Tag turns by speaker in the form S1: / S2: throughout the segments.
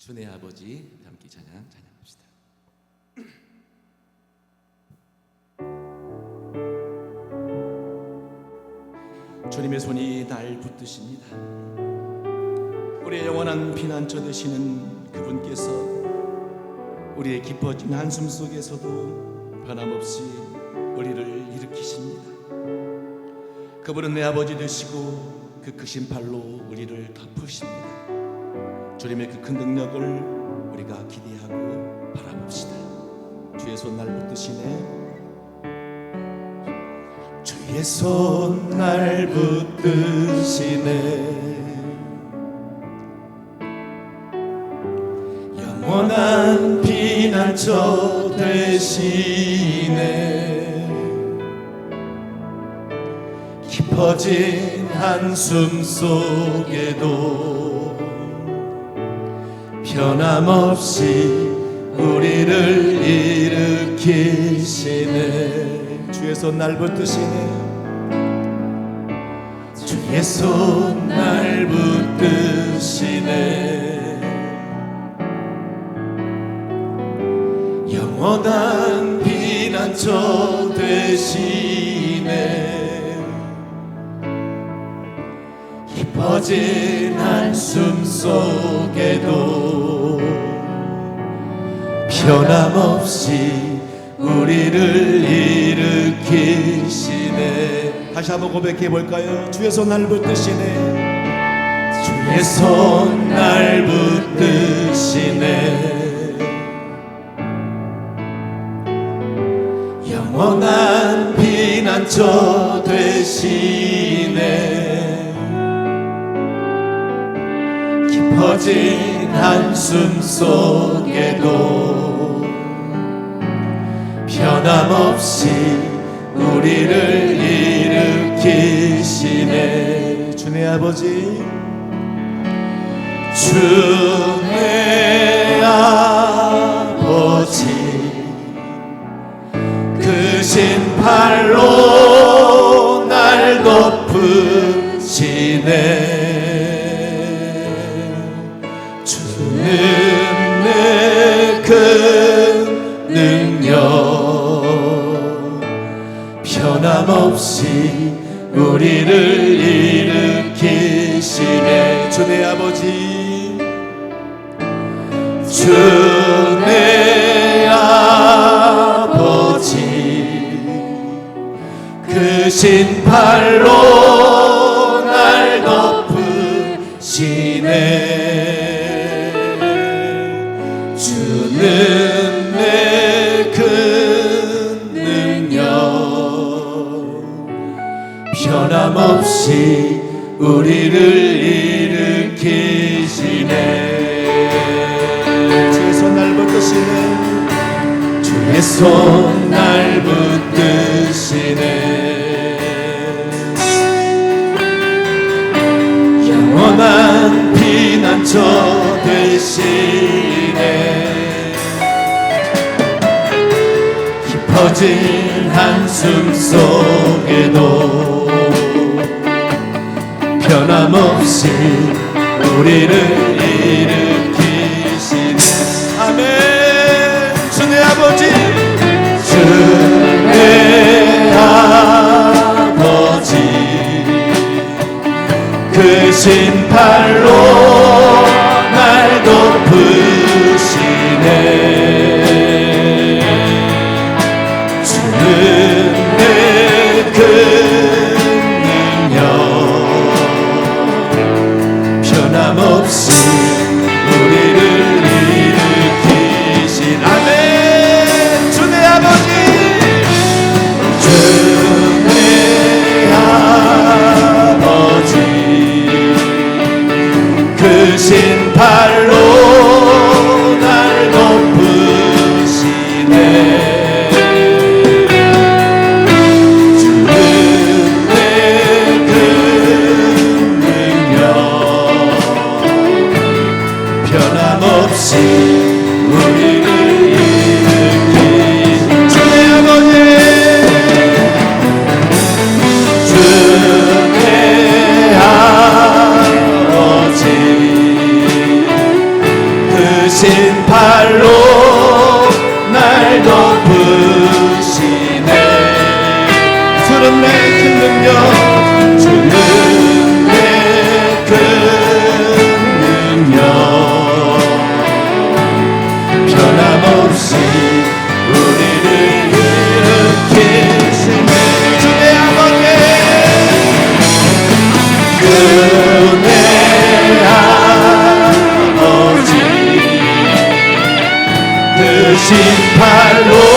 S1: 주내 아버지 함께 찬양 찬양합시다. 주님의 손이 날 붙드십니다. 우리의 영원한 피난처 되시는 그분께서 우리의 깊어진 한숨 속에서도 변함없이 우리를 일으키십니다. 그분은 내 아버지 되시고 그 크신 팔로 우리를 덮으십니다. 주님의 그 큰 능력을 우리가 기대하고 바라봅시다. 주의 손 날 붙드시네. 주의 손 날 붙드시네. 영원한 피난처 되시네. 깊어진 한숨 속에도 변함없이 우리를 일으키시네 주의 손 날 붙드시네. 주의 손 날 붙드시네. 영원한 피난처 되시네 깊어진 한숨 속에도 변함없이 우리를 일으키시네. 다시 한번 고백해 볼까요? 주의 손 날 붙드시네. 주의 손 날 붙드시네. 영원한 피난처 되시네 깊어진 한숨 속에도 변함없이 우리를 일으키시네. 주내 아버지 주내 아버지 크신 팔로 날 덮으시네 우리를 일으키시네. 주내 아버지. 주내 아버지. 크신 팔로 변함없이 우리를 일으키시네. 주의 손날 붙드시네. 주의 손날 붙드시네. 영원한 피난처 되시네. 깊어진 한숨 속에 없이 우리를 일으키시네. 아멘. 주내 아버지. 주내 아버지. 크신 팔로 주는 내큰 능력 주는 내큰 능력. 변함없이 우리를 일으키시네 주의 아버지 그네 아버지 그 심판로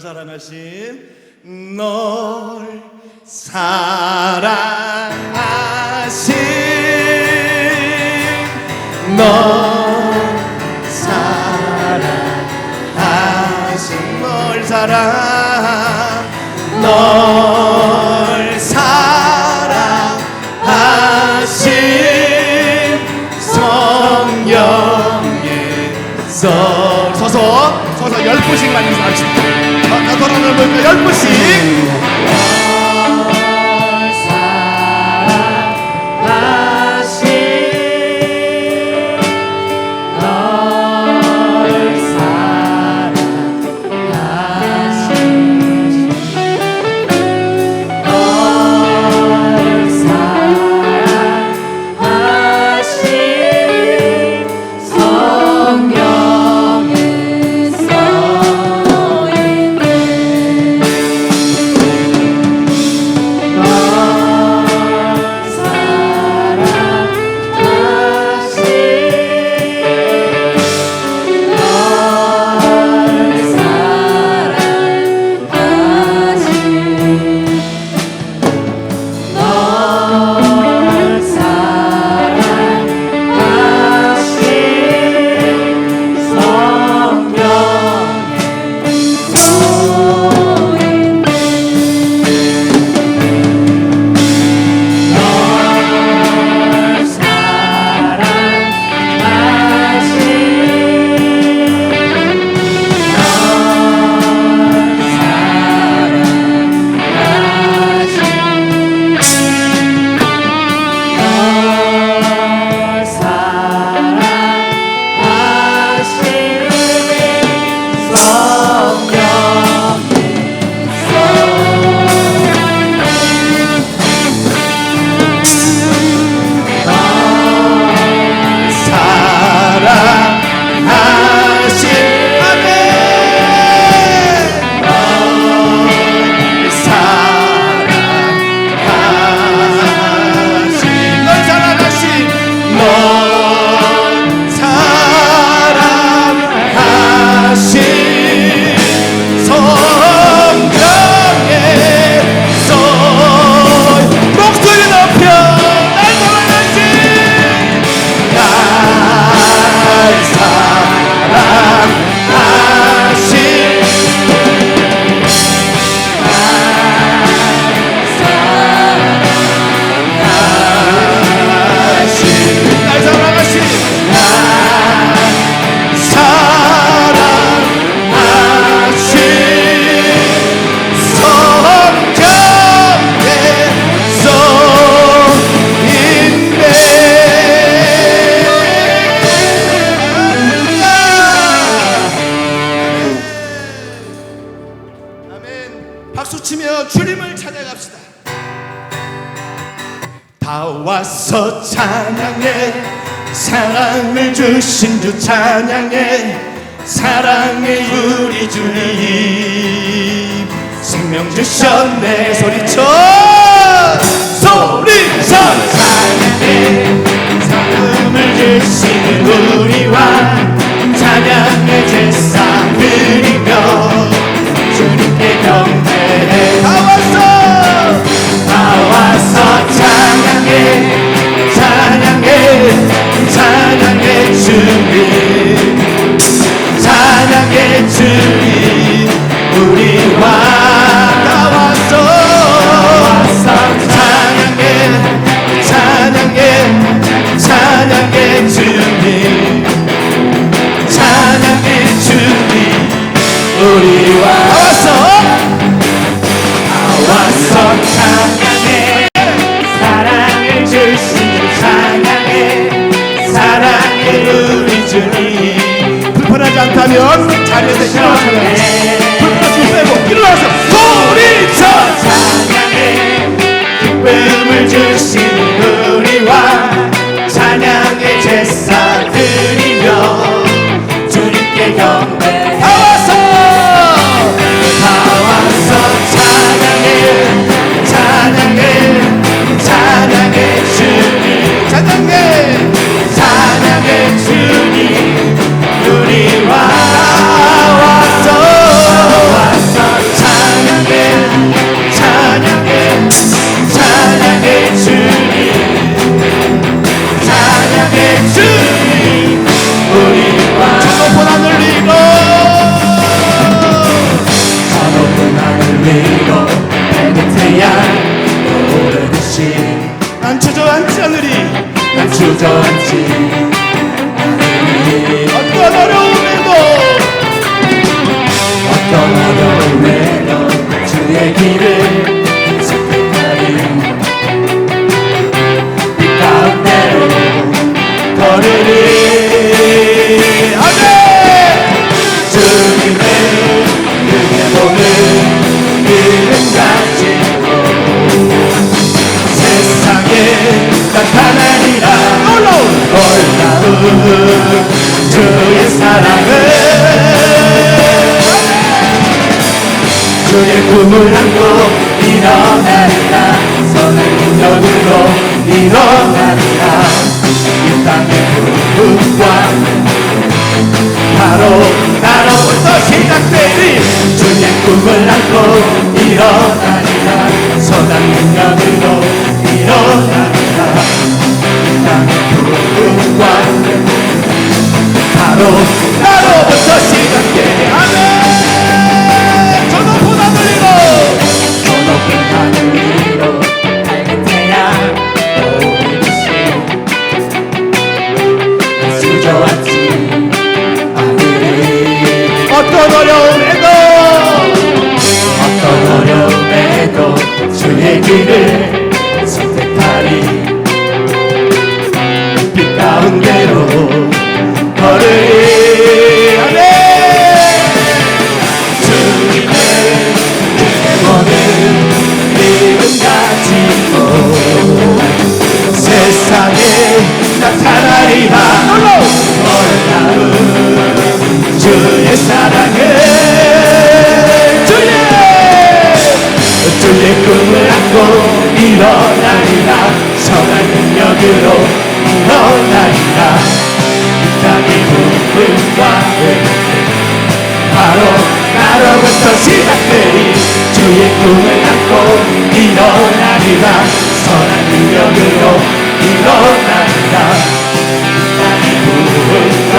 S1: 널 사랑하심 널 사랑하심 널 사랑하심 널 사랑 널 사랑하심 성령에서 서서 서서 열 분씩 많이 사십시오 자, 돌아를 볼까 열분 사랑을 주신 주 찬양해 사랑해 우리 주님. 생명 주셨네 소리쳐. 소리쳐. 찬양해 삶을 주시는 우리와 찬양의 제사 드리며 주님께 경배해. 다 왔어. 다 찬양해 찬양해. 찬양해 주님. 찬양해 주님
S2: 걸으리
S1: 아멘
S2: 주님의 은혜 보는 이름 가지고 세상에 나타나리라.
S1: 놀라운
S2: 주의 사랑을. 주의 꿈을 안고 일어나리라. 선한 능력으로 일어나 꿈을 안고 일어나리라. 선한 능력으로 일어나리라. 이 땅의 부흥과 바로 나로부터 나타나리라 놀라운 주의 사랑을 주의 주의 꿈을 안고 일어나리라. 선한 능력으로 일어나리라. 이 땅의 부흥과 바로 나로부터 시작되리. 주의 꿈을 안고 일어나리라. 선한 능력으로 일어나리라. 이 땅의 부흥과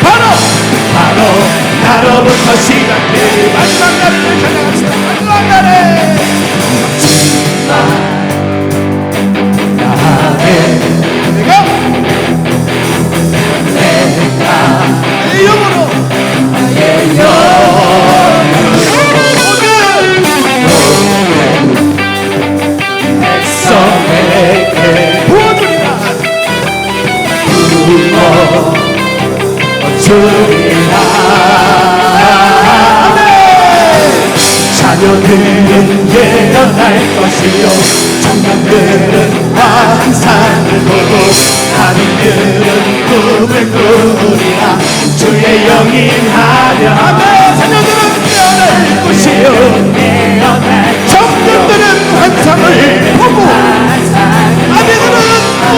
S1: 바로
S2: 바로 나로부터 시작되리.
S1: 마지막 날을 찬양합시다. 마지막 날에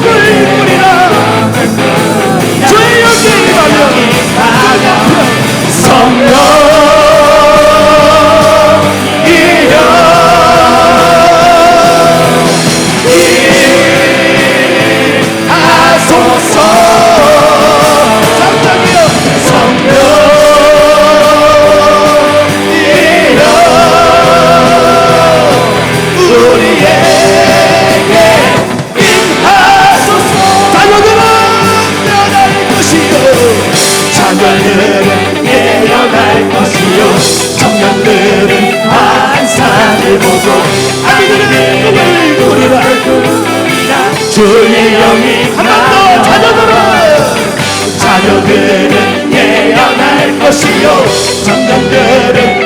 S2: 꿈 주의 영이
S1: 한번더 자녀들은
S2: 자녀들은 예언할 것이요. 청년들은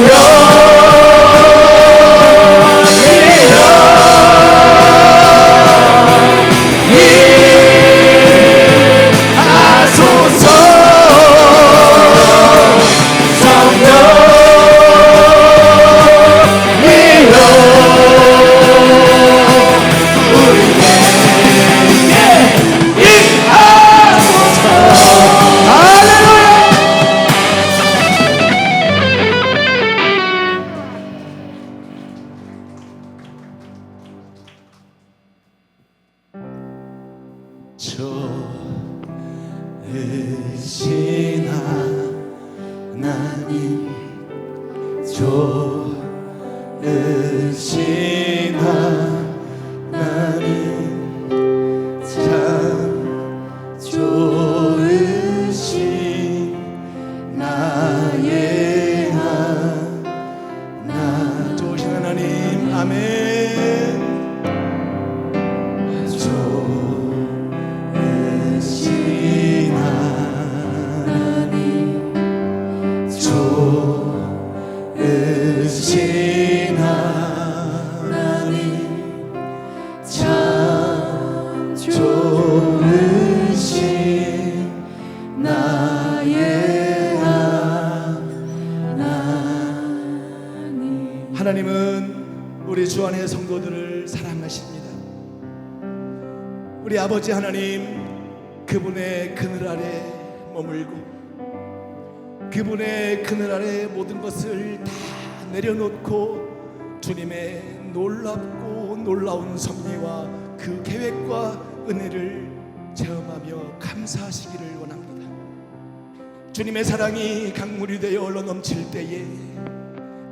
S1: your 으
S2: 하나님
S1: 하나님은 우리 주 안의 성도들을 사랑하십니다. 우리 아버지 하나님 그분의 그늘 아래 머물고 그분의 그늘 아래 모든 것을 다 내려놓고 주님의 놀랍고 놀라운 섭리와 그 계획과 은혜를 체험하며 감사하시기를 원합니다. 주님의 사랑이 강물이 되어 흘러 넘칠 때에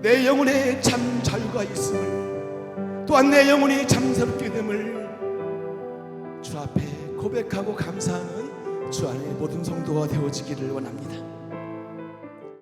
S1: 내 영혼에 참 자유가 있음을 또한 내 영혼이 참스럽게 됨을 주 앞에 고백하고 감사하는 주 안의 모든 성도가 되어지기를 원합니다.